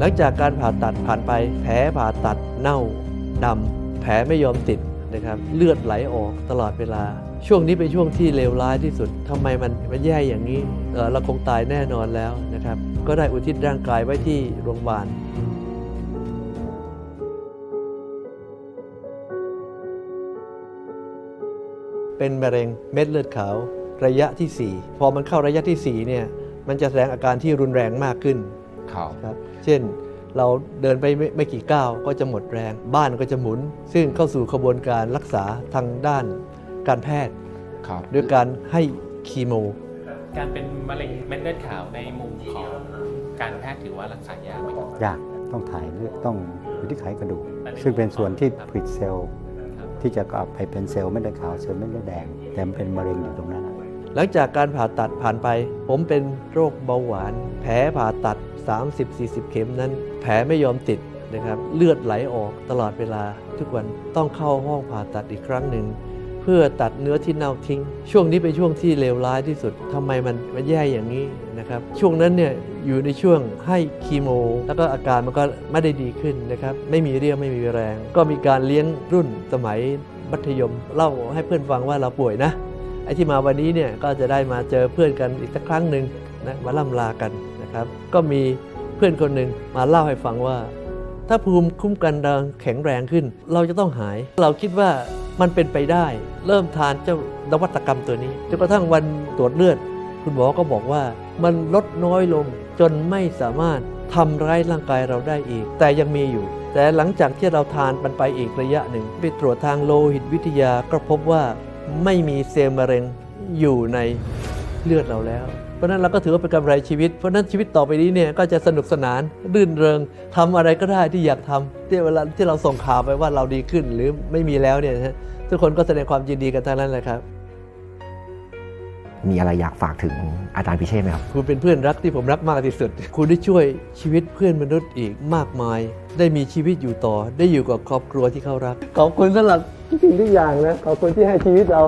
หลังจากการผ่าตัดผ่านไปแผลผ่าตัดเน่าดำแผลไม่ยอมติดนะครับเลือดไหลออกตลอดเวลา ช่วงนี้เป็นช่วงที่เลวร้ายที่สุดทำไมมันมันแย่อย่างนี้เเราคงตายแน่นอนแล้วนะครับ ก็ได้อุทิศร่างกายไว้ที่โรงพยาบาลเป็นมะเร็งเม็ดเลือดขาวระยะที่ 4 พอมันเข้าระยะที่4เนี่ยมันจะแสดงอาการที่รุนแรงมากขึ้น ครับครับเช่นเราเดินไปไม่ไม่กี่ก้าวก็จะหมดแรง บ้านก็จะหมุน ซึ่งเข้าสู่ขบวนการรักษาทางด้านการแพทย์ครับด้วยการให้คีโม การเป็นมะเร็งเม็ดเลือดขาวในมุมของการแพทย์ถือว่ารักษายากไหมครับยากต้องถ่ายเลือดต้องอยู่ที่ไขกระดูกอันนี้ซึ่งเป็นส่วนที่ครับผลิตเซลล์ครับที่จะกลับไปเป็นเซลล์เม็ดเลือดขาวเซลล์เม็ดเลือดแดง แต่มันเป็นมะเร็งอยู่ตรงนั้นอะหลังจากการผ่าตัดผ่านไป ผมเป็นโรคเบาหวาน แผลผ่าตัด 30-40 เข็มนั้น แผลไม่ยอมติดนะครับเลือดไหลออกตลอดเวลาทุกวันต้องเข้าห้องผ่าตัดอีกครั้งหนึ่ง เพื่อตัดเนื้อที่เน่าทิ้ง ช่วงนี้เป็นช่วงที่เลวร้ายที่สุดทำไมมันมันแย่อย่างนี้นะครับช่วงนั้นเนี่ยอยู่ในช่วงให้คีโม แล้วก็อาการมันก็ไม่ได้ดีขึ้นนะครับไม่มีเรี่ยวไม่มีแรง ก็มีการเลี้ยงรุ่นสมัยมัธยม เล่าให้เพื่อนฟังว่าเราป่วยนะไอ้ที่มาวันนี้เนี่ยก็จะได้มาเจอเพื่อนกันอีกสักครั้งหนึ่งนะมาล่ำลากัน นะครับ ก็มีเพื่อนคนหนึ่งมาเล่าให้ฟังว่า ถ้าภูมิคุ้มกันเราแข็งแรงขึ้น เราจะต้องหาย เราคิดว่ามันเป็นไปได้ เริ่มทานเจ้านวัตกรรมตัวนี้จนกระทั่งวันตรวจเลือด คุณหมอก็บอกว่ามันลดน้อยลงจนไม่สามารถทำร้ายร่างกายเราได้อีก แต่ยังมีอยู่ แต่หลังจากที่เราทานมันไปอีกระยะหนึ่ง ไปตรวจทางโลหิตวิทยาก็พบว่าไม่มีเซลล์มะเร็งอยู่ใน เลือดเราแล้ว เพราะฉะนั้นเราก็ถือว่าเป็นกำไรชีวิต เพราะฉะนั้นชีวิตต่อไปนี้เนี่ยก็จะสนุกสนานรื่นเริงทำอะไรก็ได้ที่อยากทำที่เวลาที่เราส่งข่าวไปว่าเราดีขึ้นหรือไม่มีแล้วเนี่ยนะฮะทุกคนก็แสดงความยินดีกันทั้งนั้นแหละครับมีอะไรอยากฝากถึงอาจารย์พิเชษไหมครับ คุณเป็นเพื่อนรักที่ผมรักมากที่สุด คุณได้ช่วยชีวิตเพื่อนมนุษย์อีกมากมาย ได้มีชีวิตอยู่ต่อ ได้อยู่กับครอบครัวที่เขารัก ขอบคุณสำหรับทุกสิ่งทุกอย่างนะ ขอบคุณที่ให้ชีวิตเรา